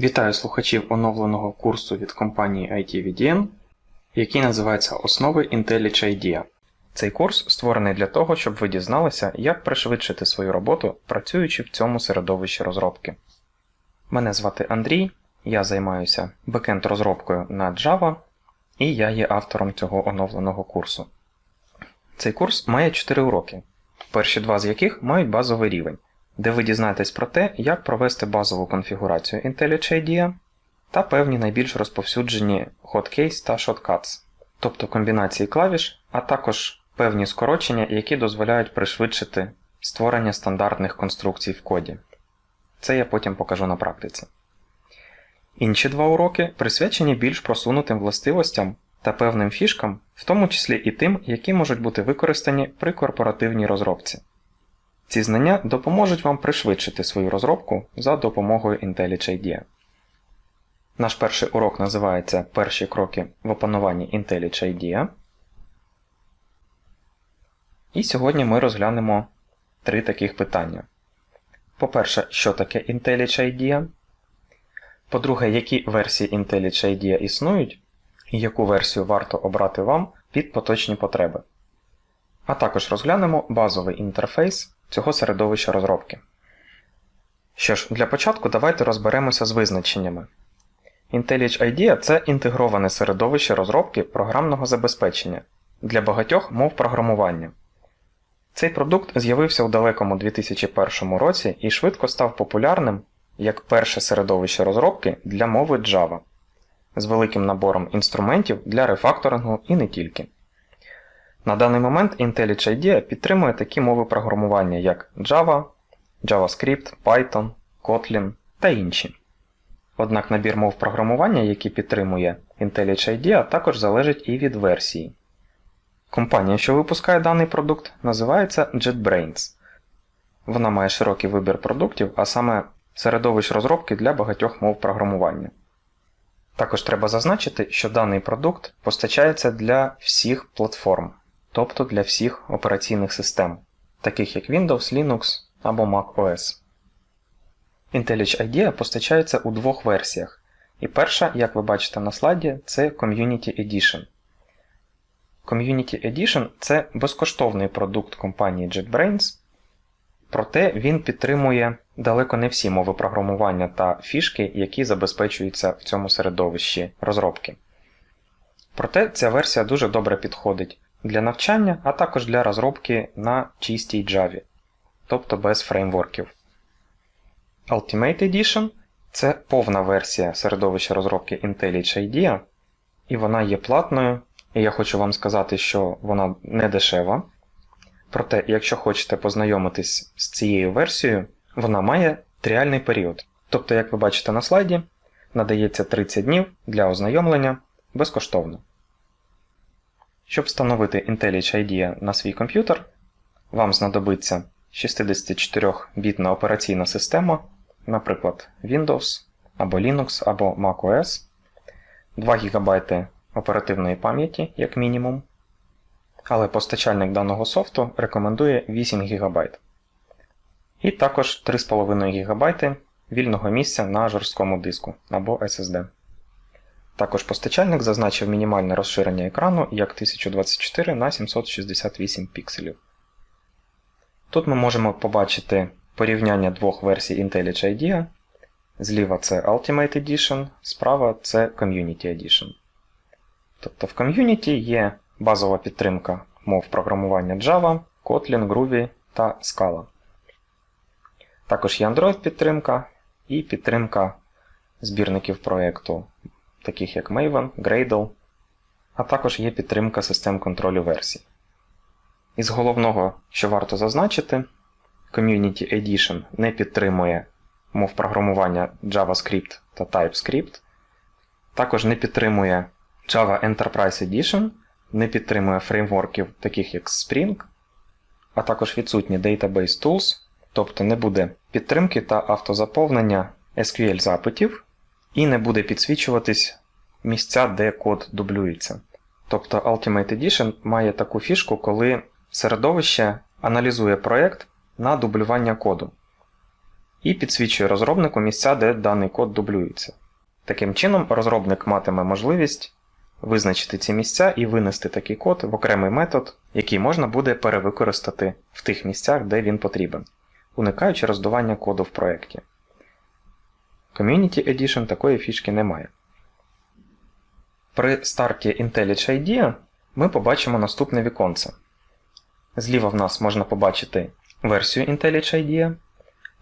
Вітаю слухачів оновленого курсу від компанії ITVDN, який називається Основи IntelliJ IDEA. Цей курс створений для того, щоб ви дізналися, як пришвидшити свою роботу, працюючи в цьому середовищі розробки. Мене звати Андрій, я займаюся бекенд розробкою на Java, і я є автором цього оновленого курсу. Цей курс має 4 уроки, перші два з яких мають базовий рівень де ви дізнаєтесь про те, як провести базову конфігурацію IntelliJ IDEA та певні найбільш розповсюджені hotkey та shortcuts, тобто комбінації клавіш, а також певні скорочення, які дозволяють пришвидшити створення стандартних конструкцій в коді. Це я потім покажу на практиці. Інші два уроки присвячені більш просунутим властивостям та певним фішкам, в тому числі і тим, які можуть бути використані при корпоративній розробці. Ці знання допоможуть вам пришвидшити свою розробку за допомогою IntelliJ IDEA. Наш перший урок називається Перші кроки в опануванні IntelliJ IDEA. І сьогодні ми розглянемо три таких питання. По-перше, що таке IntelliJ IDEA? По-друге, які версії IntelliJ IDEA існують, і яку версію варто обрати вам під поточні потреби. А також розглянемо базовий інтерфейс цього середовища розробки. Що ж, для початку давайте розберемося з визначеннями. IntelliJ IDEA це інтегроване середовище розробки програмного забезпечення для багатьох мов програмування. Цей продукт з'явився у далекому 2001 році і швидко став популярним як перше середовище розробки для мови Java з великим набором інструментів для рефакторингу і не тільки. На даний момент IntelliJ IDEA підтримує такі мови програмування, як Java, JavaScript, Python, Kotlin та інші. Однак набір мов програмування, які підтримує IntelliJ IDEA, також залежить і від версії. Компанія, що випускає даний продукт, називається JetBrains. Вона має широкий вибір продуктів, а саме середовищ розробки для багатьох мов програмування. Також треба зазначити, що даний продукт постачається для всіх платформ тобто для всіх операційних систем, таких як Windows, Linux або Mac OS. IntelliJ IDEA постачається у двох версіях. І перша, як ви бачите на слайді, це Community Edition. Community Edition це безкоштовний продукт компанії JetBrains, проте він підтримує далеко не всі мови програмування та фішки, які забезпечуються в цьому середовищі розробки. Проте ця версія дуже добре підходить для навчання, а також для розробки на чистій Java, тобто без фреймворків. Ultimate Edition це повна версія середовища розробки IntelliJ IDEA, і вона є платною, і я хочу вам сказати, що вона не дешева. Проте, якщо хочете познайомитись з цією версією, вона має тріальний період. Тобто, як ви бачите на слайді, надається 30 днів для ознайомлення безкоштовно. Щоб встановити IntelliJ IDEA на свій комп'ютер, вам знадобиться 64-бітна операційна система, наприклад, Windows або Linux або macOS, 2 ГБ оперативної пам'яті, як мінімум, але постачальник даного софту рекомендує 8 ГБ. І також 3,5 ГБ вільного місця на жорсткому диску або SSD. Також постачальник зазначив мінімальне розширення екрану як 1024 на 768 пікселів. Тут ми можемо побачити порівняння двох версій IntelliJ IDEA. Зліва це Ultimate Edition, справа це Community Edition. Тобто в Community є базова підтримка мов програмування Java, Kotlin, Groovy та Scala. Також є Android підтримка і підтримка збірників проєкту таких як Maven, Gradle, а також є підтримка систем контролю версій. Із головного, що варто зазначити, Community Edition не підтримує мов програмування JavaScript та TypeScript, також не підтримує Java Enterprise Edition, не підтримує фреймворків, таких як Spring, а також відсутні Database Tools, тобто не буде підтримки та автозаповнення SQL запитів і не буде підсвічуватись місця, де код дублюється. Тобто Ultimate Edition має таку фішку, коли середовище аналізує проєкт на дублювання коду і підсвічує розробнику місця, де даний код дублюється. Таким чином, розробник матиме можливість визначити ці місця і винести такий код в окремий метод, який можна буде перевикористати в тих місцях, де він потрібен, уникаючи роздування коду в проєкті. Community Edition такої фішки немає. При старті IntelliJ IDEA ми побачимо наступне віконце. Зліва в нас можна побачити версію IntelliJ IDEA.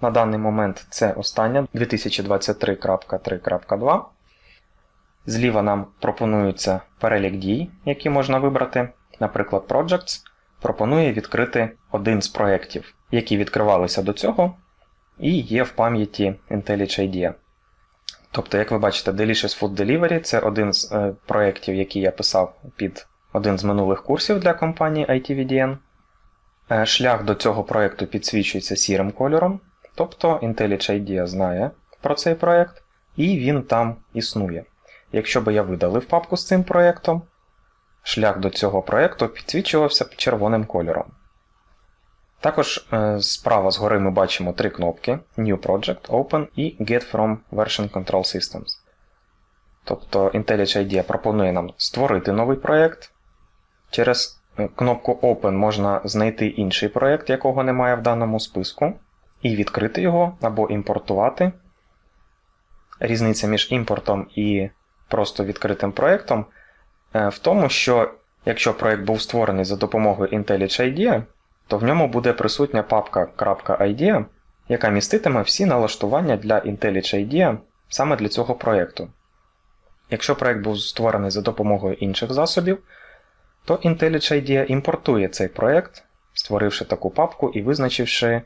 На даний момент це остання 2023.3.2. Зліва нам пропонується перелік дій, які можна вибрати. Наприклад, Projects пропонує відкрити один з проєктів, які відкривалися до цього, і є в пам'яті IntelliJ IDEA. Тобто, як ви бачите, Delicious Food Delivery це один з е, проєктів, який я писав під один з минулих курсів для компанії ITVDN. Е, шлях до цього проєкту підсвічується сірим кольором, тобто IntelliJ IDEA знає про цей проєкт, і він там існує. Якщо би я видалив папку з цим проєктом, шлях до цього проєкту підсвічувався б червоним кольором. Також е, справа згори ми бачимо три кнопки New Project, Open і Get from Version Control Systems. Тобто IntelliJ IDEA пропонує нам створити новий проєкт. Через е, кнопку Open можна знайти інший проєкт, якого немає в даному списку, і відкрити його або імпортувати. Різниця між імпортом і просто відкритим проєктом е, в тому, що якщо проєкт був створений за допомогою IntelliJ то в ньому буде присутня папка яка міститиме всі налаштування для IntelliJ саме для цього проєкту. Якщо проєкт був створений за допомогою інших засобів, то IntelliJ імпортує цей проєкт, створивши таку папку і визначивши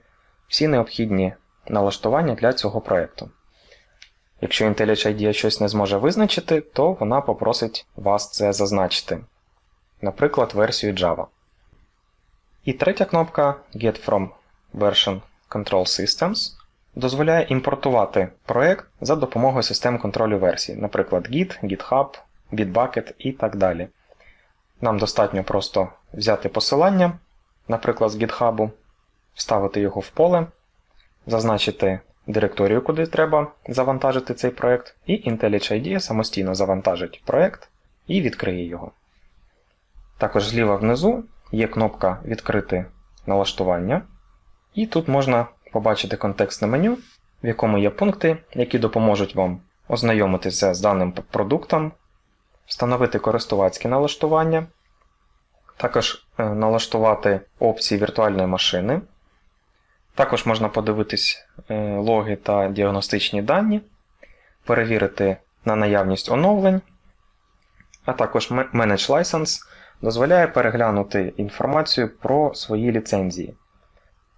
всі необхідні налаштування для цього проєкту. Якщо IntelliJ IDEA щось не зможе визначити, то вона попросить вас це зазначити, наприклад, версію Java. І третя кнопка Get from Version Control Systems дозволяє імпортувати проєкт за допомогою систем контролю версій, наприклад, Git, GitHub, Bitbucket і так далі. Нам достатньо просто взяти посилання, наприклад, з GitHub, вставити його в поле, зазначити директорію, куди треба завантажити цей проєкт, і IntelliJ IDEA самостійно завантажить проєкт і відкриє його. Також зліва внизу є кнопка Відкрити налаштування, і тут можна побачити контекстне меню, в якому є пункти, які допоможуть вам ознайомитися з даним продуктом, встановити користувацькі налаштування, також е, налаштувати опції віртуальної машини. Також можна подивитись е, логи та діагностичні дані, перевірити на наявність оновлень, а також Manage License дозволяє переглянути інформацію про свої ліцензії.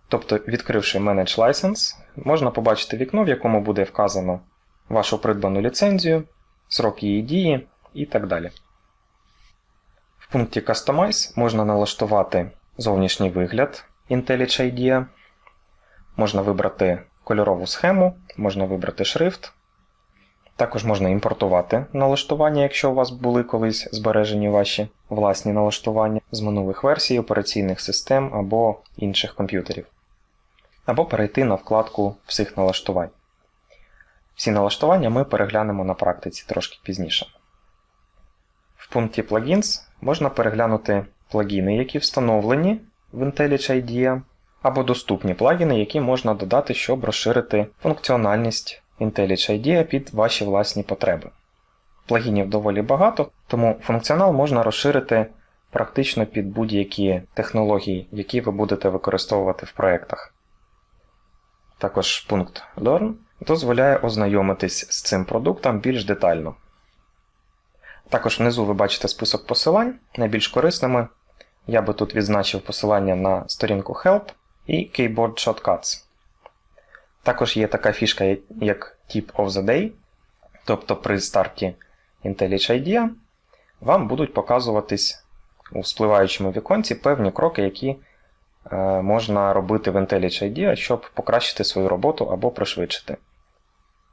Тобто, відкривши Manage License, можна побачити вікно, в якому буде вказано вашу придбану ліцензію, срок її дії і так далі. В пункті Customize можна налаштувати зовнішній вигляд IntelliJ IDEA, можна вибрати кольорову схему, можна вибрати шрифт. Також можна імпортувати налаштування, якщо у вас були колись збережені ваші власні налаштування з минулих версій операційних систем або інших комп'ютерів. Або перейти на вкладку всіх налаштувань. Всі налаштування ми переглянемо на практиці трошки пізніше. В пункті Plugins можна переглянути плагіни, які встановлені в IntelliJ IDEA, або доступні плагіни, які можна додати, щоб розширити функціональність IntelliJ IDEA під ваші власні потреби. Плагінів доволі багато, тому функціонал можна розширити практично під будь-які технології, які ви будете використовувати в проєктах. Також пункт Learn дозволяє ознайомитись з цим продуктом більш детально. Також внизу ви бачите список посилань, найбільш корисними. Я би тут відзначив посилання на сторінку Help і Keyboard Shortcuts. Також є така фішка, як Tip of the Day, тобто при старті IntelliJ IDEA вам будуть показуватись у спливаючому віконці певні кроки, які е, можна робити в IntelliJ IDEA, щоб покращити свою роботу або пришвидшити.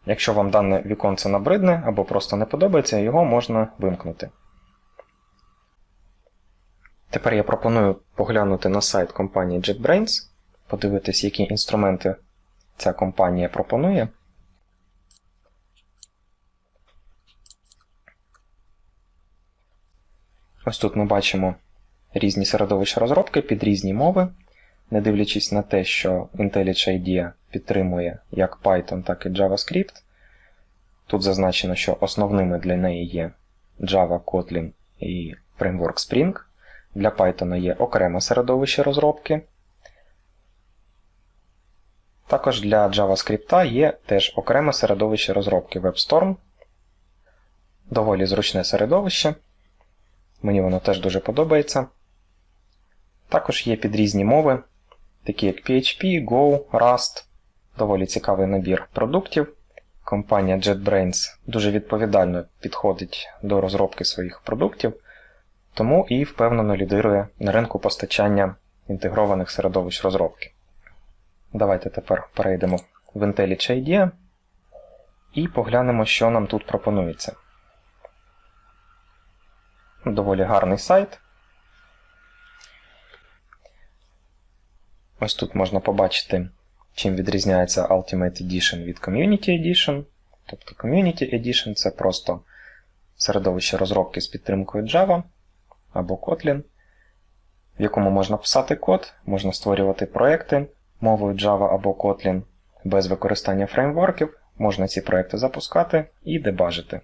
Якщо вам дане віконце набридне або просто не подобається, його можна вимкнути. Тепер я пропоную поглянути на сайт компанії JetBrains, подивитись, які інструменти ця компанія пропонує. Ось тут ми бачимо різні середовища розробки під різні мови, не дивлячись на те, що IntelliJ IDEA підтримує як Python, так і JavaScript. Тут зазначено, що основними для неї є Java, Kotlin і фреймворк Spring. Для Python є окреме середовище розробки. Також для JavaScript є теж окреме середовище розробки WebStorm. Доволі зручне середовище. Мені воно теж дуже подобається. Також є під різні мови, такі як PHP, Go, Rust. Доволі цікавий набір продуктів. Компанія JetBrains дуже відповідально підходить до розробки своїх продуктів, тому і впевнено лідирує на ринку постачання інтегрованих середовищ розробки. Давайте тепер перейдемо в IntelliJ IDEA і поглянемо, що нам тут пропонується. Доволі гарний сайт. Ось тут можна побачити, чим відрізняється Ultimate Edition від Community Edition. Тобто Community Edition це просто середовище розробки з підтримкою Java або Kotlin, в якому можна писати код, можна створювати проекти мовою Java або Kotlin без використання фреймворків, можна ці проекти запускати і дебажити.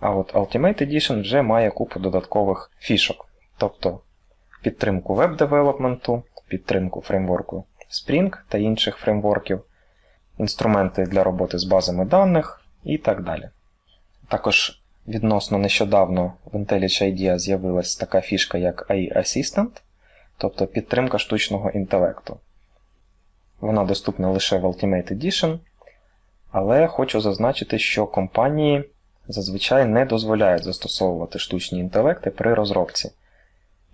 А от Ultimate Edition вже має купу додаткових фішок, тобто підтримку веб-девелопменту, підтримку фреймворку Spring та інших фреймворків, інструменти для роботи з базами даних і так далі. Також відносно нещодавно в IntelliJ IDEA з'явилась така фішка, як AI Assistant, тобто підтримка штучного інтелекту. Вона доступна лише в Ultimate Edition, але хочу зазначити, що компанії зазвичай не дозволяють застосовувати штучні інтелекти при розробці.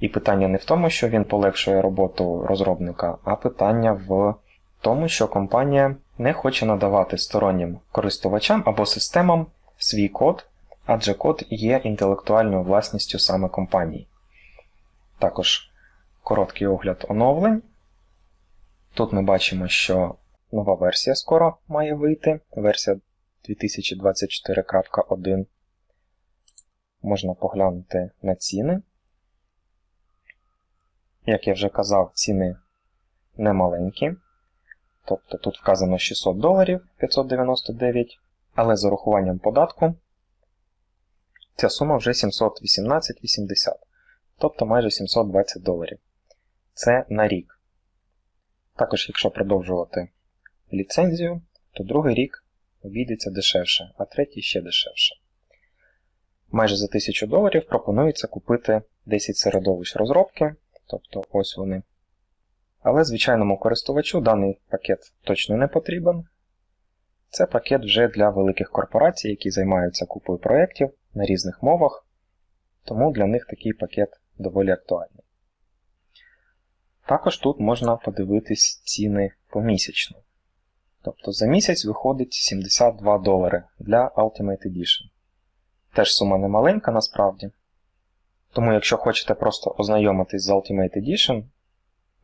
І питання не в тому, що він полегшує роботу розробника, а питання в тому, що компанія не хоче надавати стороннім користувачам або системам свій код, адже код є інтелектуальною власністю саме компанії. Також короткий огляд оновлень. Тут ми бачимо, що нова версія скоро має вийти. Версія 2024.1. Можна поглянути на ціни. Як я вже казав, ціни не маленькі. Тобто тут вказано 600 доларів 599, але з урахуванням податку ця сума вже 718,80, тобто майже 720 доларів. Це на рік. Також, якщо продовжувати ліцензію, то другий рік обійдеться дешевше, а третій ще дешевше. Майже за 1000 доларів пропонується купити 10 середовищ розробки, тобто ось вони. Але звичайному користувачу даний пакет точно не потрібен. Це пакет вже для великих корпорацій, які займаються купою проєктів на різних мовах, тому для них такий пакет доволі актуальний. Також тут можна подивитись ціни помісячно. Тобто за місяць виходить 72 долари для Ultimate Edition. Теж сума не маленька насправді. Тому, якщо хочете просто ознайомитись з Ultimate Edition,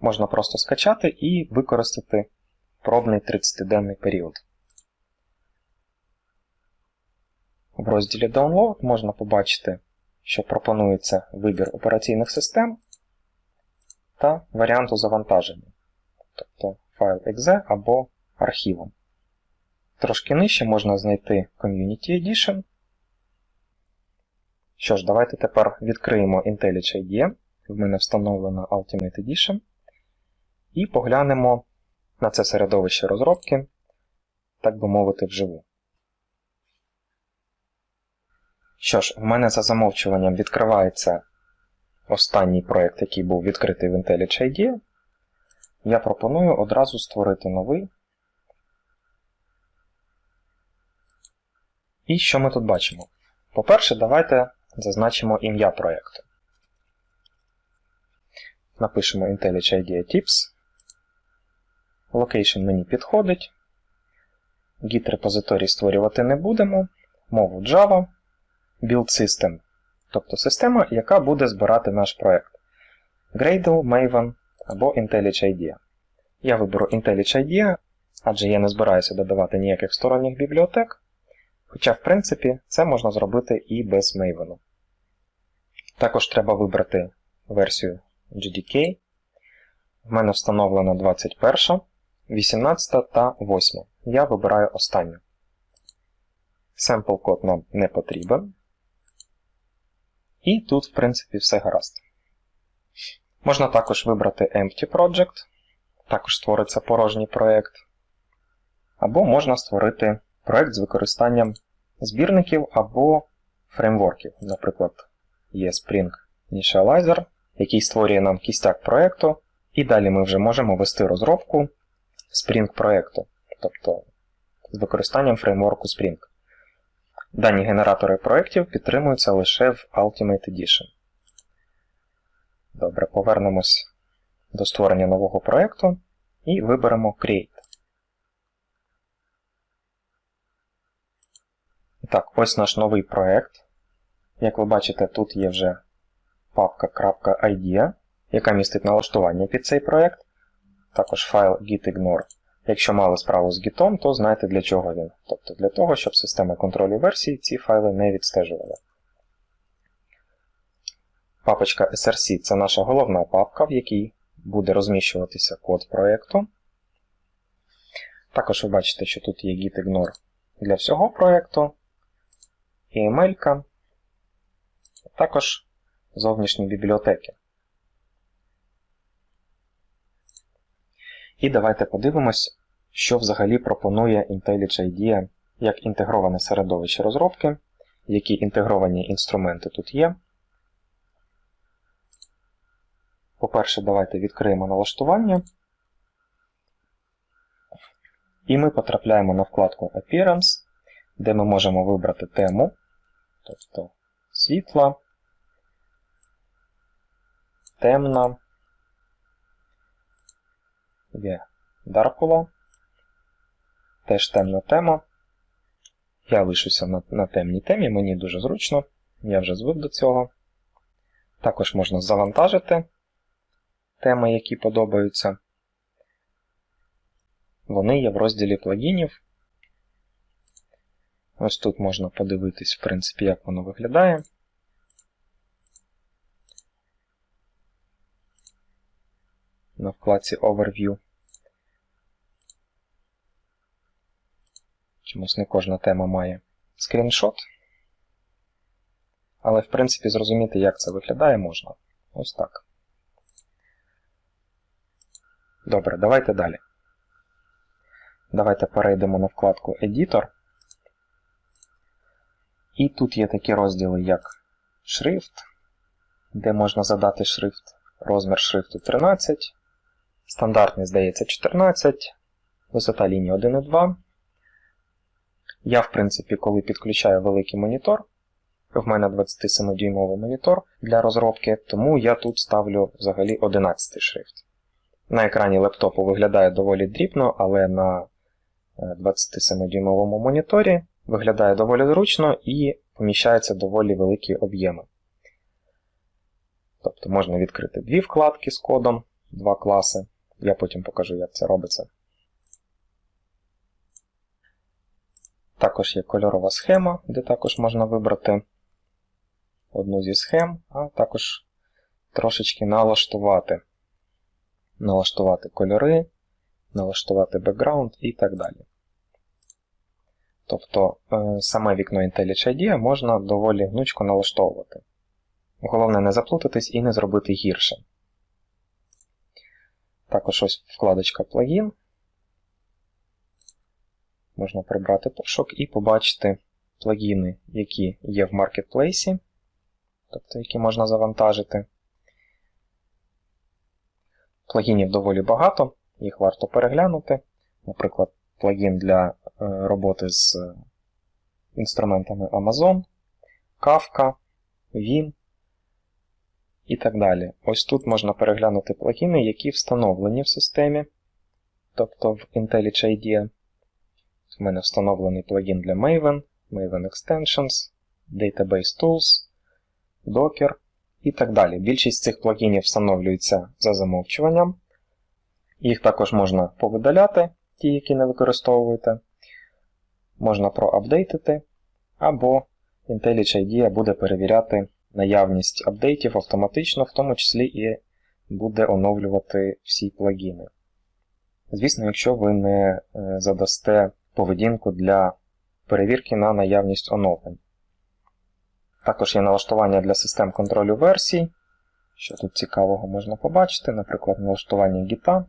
можна просто скачати і використати пробний 30-денний період. В розділі Download можна побачити, що пропонується вибір операційних систем та варіанту завантаження, тобто файл .exe або архівом. Трошки нижче можна знайти Community Edition. Що ж, давайте тепер відкриємо IntelliJ IDEA. В мене встановлена Ultimate Edition. І поглянемо на це середовище розробки, так би мовити, вживу. Що ж, в мене за замовчуванням відкривається останній проєкт, який був відкритий в IntelliJ IDEA. Я пропоную одразу створити новий. І що ми тут бачимо? По-перше, давайте зазначимо ім'я проєкту. Напишемо IntelliJ IDEA Tips. Location мені підходить. Git репозиторій створювати не будемо. Мову Java. Build System. Тобто система, яка буде збирати наш проєкт. Gradle, Maven або IntelliJ. Я виберу IntelliJ адже я не збираюся додавати ніяких сторонніх бібліотек, хоча, в принципі, це можна зробити і без Maven. Також треба вибрати версію GDK. В мене встановлена 21, 18 та 8. Я вибираю останню. Sample код нам не потрібен. І тут, в принципі, все гаразд. Можна також вибрати Empty Project, також створиться порожній проєкт. Або можна створити проєкт з використанням збірників або фреймворків. Наприклад, є Spring Initializer, який створює нам кістяк проєкту, і далі ми вже можемо вести розробку Spring проєкту, тобто з використанням фреймворку Spring. Дані генератори проєктів підтримуються лише в Ultimate Edition. Добре, повернемось до створення нового проєкту і виберемо Create. Так, ось наш новий проєкт. Як ви бачите, тут є вже папка .idea, яка містить налаштування під цей проєкт. Також файл gitignore. Якщо мали справу з Git, то знаєте для чого він. Тобто для того, щоб система контролю версії ці файли не відстежувала. Папочка src це наша головна папка, в якій буде розміщуватися код проєкту. Також ви бачите, що тут є gitignore для всього проєкту, EML, також зовнішні бібліотеки. І давайте подивимось, що взагалі пропонує IntelliJ IDEA як інтегроване середовище розробки, які інтегровані інструменти тут є. По-перше, давайте відкриємо налаштування. І ми потрапляємо на вкладку Appearance, де ми можемо вибрати тему, тобто світла, темна, є Даркула, теж темна тема. Я лишуся на, на темній темі, мені дуже зручно, я вже звик до цього. Також можна завантажити теми, які подобаються. Вони є в розділі плагінів. Ось тут можна подивитись, в принципі, як воно виглядає. На вкладці Overview. Чомусь не кожна тема має скріншот. Але, в принципі, зрозуміти, як це виглядає, можна. Ось так. Добре, давайте далі. Давайте перейдемо на вкладку Editor. І тут є такі розділи, як шрифт, де можна задати шрифт, розмір шрифту 13, стандартний, здається, 14, висота лінії 1,2. Я, в принципі, коли підключаю великий монітор, в мене 27-дюймовий монітор для розробки, тому я тут ставлю взагалі 11 шрифт. На екрані лептопу виглядає доволі дрібно, але на 27-дюймовому моніторі виглядає доволі зручно і поміщаються доволі великі об'єми. Тобто можна відкрити дві вкладки з кодом, два класи. Я потім покажу, як це робиться. Також є кольорова схема, де також можна вибрати одну зі схем, а також трошечки налаштувати. Налаштувати кольори, налаштувати бекграунд і так далі. Тобто е, саме вікно IntelliJ IDEA можна доволі гнучко налаштовувати. Головне не заплутатись і не зробити гірше. Також ось вкладочка плагін. Можна прибрати пошук і побачити плагіни, які є в маркетплейсі, тобто які можна завантажити. Плагінів доволі багато, їх варто переглянути. Наприклад, плагін для е, роботи з інструментами Amazon, Kafka, Vim і так далі. Ось тут можна переглянути плагіни, які встановлені в системі, тобто в IntelliJ IDEA. У мене встановлений плагін для Maven, Maven Extensions, Database Tools, Docker і так далі. Більшість цих плагінів встановлюється за замовчуванням. Їх також можна повидаляти, ті, які не використовуєте. Можна проапдейтити, або IntelliJ IDEA буде перевіряти наявність апдейтів автоматично, в тому числі і буде оновлювати всі плагіни. Звісно, якщо ви не е, задасте поведінку для перевірки на наявність оновлень. Також є налаштування для систем контролю версій. Що тут цікавого можна побачити, наприклад, налаштування Git.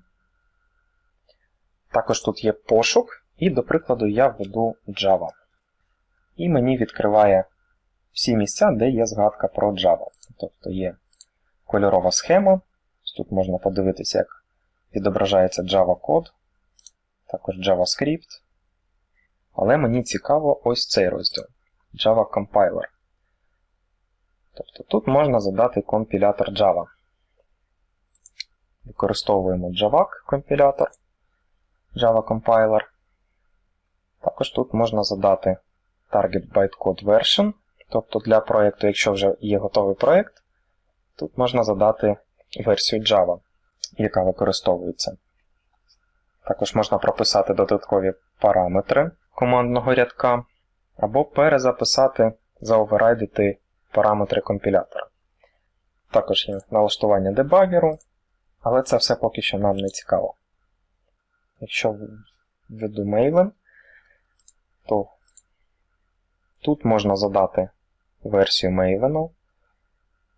Також тут є пошук, і, до прикладу, я введу Java. І мені відкриває всі місця, де є згадка про Java. Тобто є кольорова схема. Тут можна подивитися, як відображається Java код, також JavaScript. Але мені цікаво ось цей розділ Java Compiler. Тобто тут можна задати компілятор Java. Використовуємо JAVAC компілятор, Java Compiler. Також тут можна задати Target Bytecode Version. Тобто для проєкту, якщо вже є готовий проєкт, тут можна задати версію Java, яка використовується. Також можна прописати додаткові параметри командного рядка, або перезаписати, заоверайдити параметри компілятора. Також є налаштування дебагеру, але це все поки що нам не цікаво. Якщо введу Maven, то тут можна задати версію Maven,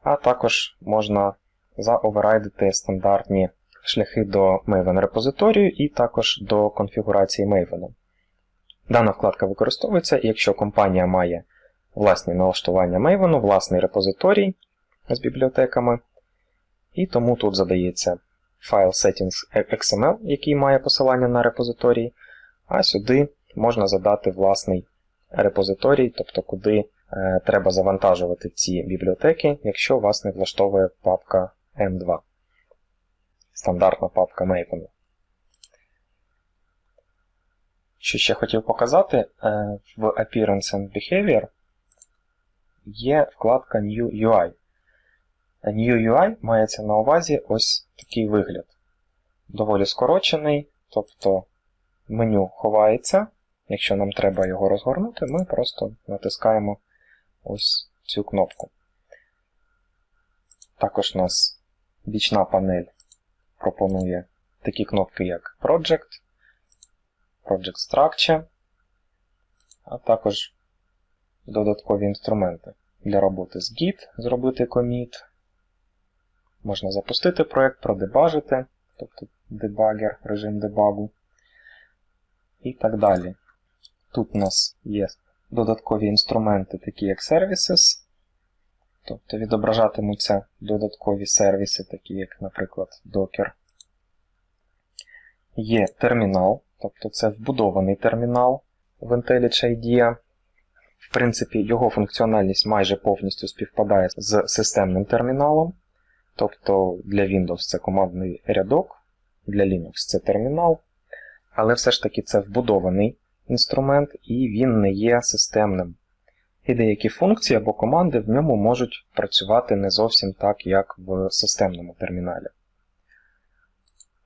а також можна заоверайдити стандартні шляхи до Maven репозиторію і також до конфігурації Maven. Дана вкладка використовується, якщо компанія має власні налаштування Maven, власний репозиторій з бібліотеками. І тому тут задається файл settings.xml, який має посилання на репозиторій, а сюди можна задати власний репозиторій, тобто куди е, треба завантажувати ці бібліотеки, якщо вас не влаштовує папка M2. Стандартна папка Maven. Що ще хотів показати, е, в Appearance and Behavior є вкладка New UI. New UI мається на увазі ось такий вигляд. Доволі скорочений, тобто меню ховається. Якщо нам треба його розгорнути, ми просто натискаємо ось цю кнопку. Також у нас бічна панель пропонує такі кнопки, як Project, Project Structure, а також додаткові інструменти для роботи з Git, зробити commit. Можна запустити проєкт, продебажити, тобто дебагер, режим дебагу. І так далі. Тут у нас є додаткові інструменти, такі як Services, тобто відображатимуться додаткові сервіси, такі як, наприклад, Docker. Є термінал, тобто це вбудований термінал в IntelliJ IDEA. В принципі, його функціональність майже повністю співпадає з системним терміналом. Тобто для Windows це командний рядок, для Linux це термінал. Але все ж таки це вбудований інструмент і він не є системним. І деякі функції або команди в ньому можуть працювати не зовсім так, як в системному терміналі.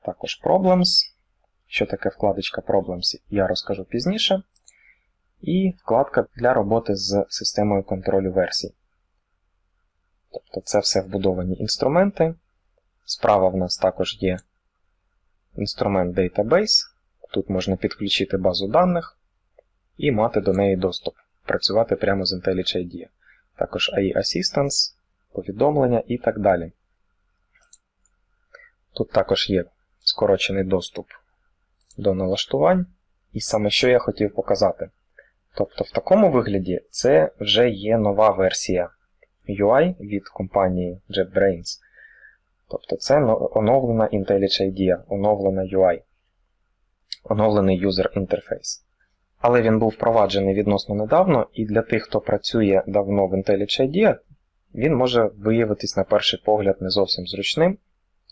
Також Problems. Що таке вкладочка Problems, я розкажу пізніше. І вкладка для роботи з системою контролю версій. Тобто це все вбудовані інструменти. Справа в нас також є інструмент Database. Тут можна підключити базу даних і мати до неї доступ, працювати прямо з IntelliJ IDEA. Також AI Assistance, повідомлення і так далі. Тут також є скорочений доступ до налаштувань. І саме що я хотів показати. Тобто, в такому вигляді це вже є нова версія UI від компанії JetBrains. Тобто це оновлена IntelliJ IDEA, оновлена UI, оновлений User Interface. Але він був впроваджений відносно недавно, і для тих, хто працює давно в IntelliJ IDEA, він може виявитись на перший погляд не зовсім зручним,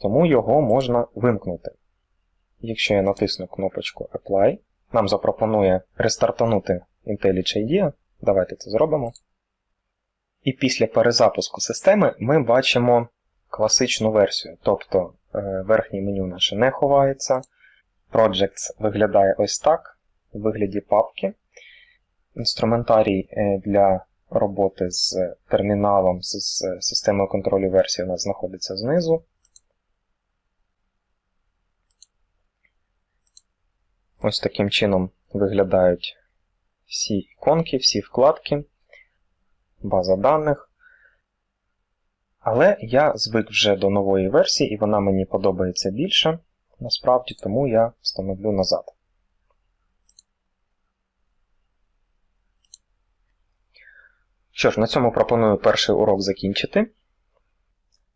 тому його можна вимкнути. Якщо я натисну кнопочку Apply, нам запропонує рестартанути IntelliJ IDEA. Давайте це зробимо. І після перезапуску системи ми бачимо класичну версію. Тобто е, верхнє меню наше не ховається. Projects виглядає ось так, у вигляді папки. Інструментарій е, для роботи з терміналом, з з системою контролю версії у нас знаходиться знизу. Ось таким чином виглядають всі іконки, всі вкладки, база даних. Але я звик вже до нової версії, і вона мені подобається більше, насправді, тому я встановлю назад. Що ж, на цьому пропоную перший урок закінчити.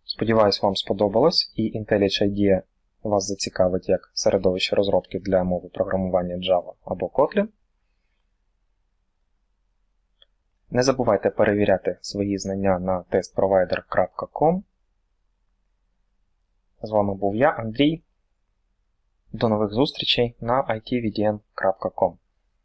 Сподіваюсь, вам сподобалось, і IntelliJ IDEA вас зацікавить як середовище розробки для мови програмування Java або Kotlin. Не забувайте перевіряти свої знання на testprovider.com. З вами був я, Андрій. До нових зустрічей на itvdn.com.